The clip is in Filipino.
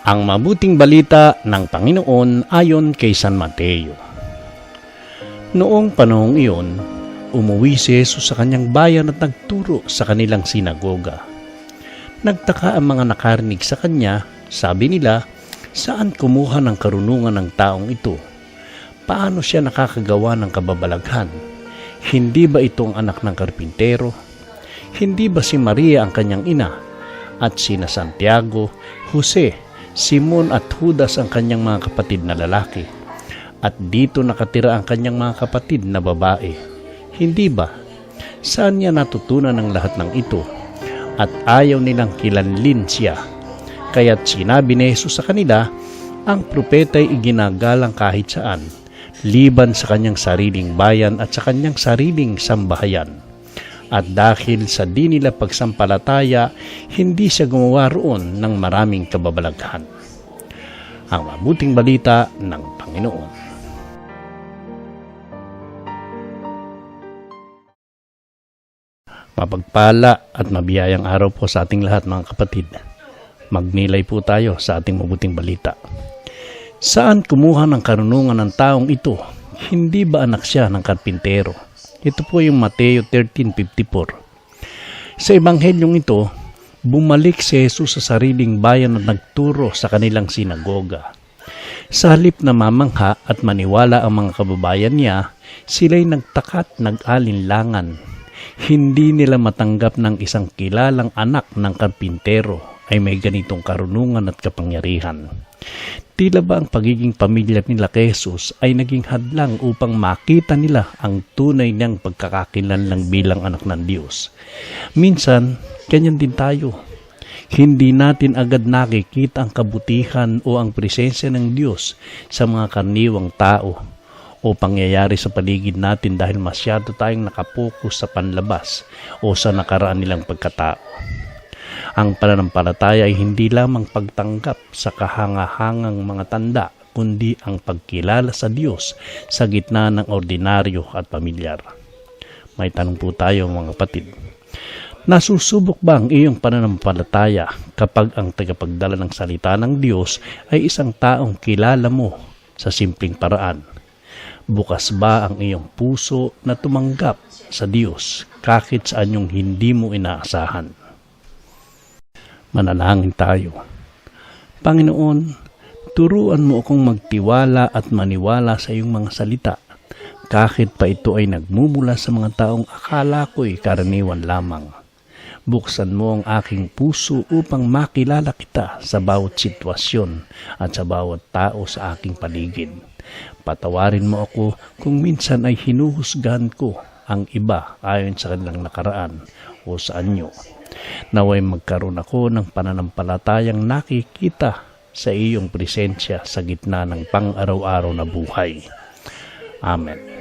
Ang mabuting balita ng Panginoon ayon kay San Mateo. Noong panahong iyon, umuwi si Jesus sa kanyang bayan at nagturo sa kanilang sinagoga. Nagtaka ang mga nakarinig sa kanya, sabi nila, saan kumuha ng karunungan ng taong ito? Paano siya nakakagawa ng kababalaghan? Hindi ba ito ang anak ng karpintero? Hindi ba si Maria ang kanyang ina? At sina Santiago, Jose, Simon at Judas ang kanyang mga kapatid na lalaki. At dito nakatira ang kanyang mga kapatid na babae. Hindi ba? Saan niya natutunan ang lahat ng ito? At ayaw nilang kilanlin siya. Kaya't sinabi ni Jesus sa kanila, ang propeta ay iginagalang kahit saan, liban sa kanyang sariling bayan at sa kanyang sariling sambahayan. At dahil sa di nila pagsampalataya, hindi siya gumawa roon ng maraming kababalaghan. Ang mabuting balita ng Panginoon. Mapagpala at mabiyayang araw po sa ating lahat mga kapatid. Magnilay po tayo sa ating mabuting balita. Saan kumuha ng karunungan ng taong ito? Hindi ba anak siya ng karpintero? Ito po yung Mateo 13.54. Sa ebanghelyong ito, bumalik si Jesus sa sariling bayan at nagturo sa kanilang sinagoga. Sa halip na mamangha at maniwala ang mga kababayan niya, sila'y nagtakat nag-alinlangan. Hindi nila matanggap ng isang kilalang anak ng karpintero ay may ganitong karunungan at kapangyarihan. Tila ba ang pagiging pamilya nila kay Jesus ay naging hadlang upang makita nila ang tunay niyang pagkakakilanlang bilang anak ng Diyos. Minsan, ganyan din tayo. Hindi natin agad nakikita ang kabutihan o ang presensya ng Diyos sa mga karniwang tao o pangyayari sa paligid natin dahil masyado tayong nakapokus sa panlabas o sa nakaraan nilang pagkatao. Ang pananampalataya ay hindi lamang pagtanggap sa kahangahangang mga tanda, kundi ang pagkilala sa Diyos sa gitna ng ordinaryo at pamilyar. May tanong po tayo mga kapatid. Nasusubok ba ang iyong pananampalataya kapag ang tagapagdala ng salita ng Diyos ay isang taong kilala mo sa simpleng paraan? Bukas ba ang iyong puso na tumanggap sa Diyos kahit saan yung hindi mo inaasahan? Manalangin tayo. Panginoon, turuan mo akong magtiwala at maniwala sa iyong mga salita kahit pa ito ay nagmumula sa mga taong akala ko'y karaniwan lamang. Buksan mo ang aking puso upang makilala kita sa bawat sitwasyon at sa bawat tao sa aking paligid. Patawarin mo ako kung minsan ay hinuhusgahan ko ang iba ayon sa kanilang nakaraan o sa anyo. Naway magkaroon ako ng pananampalatayang nakikita sa iyong presensya sa gitna ng pang-araw-araw na buhay. Amen.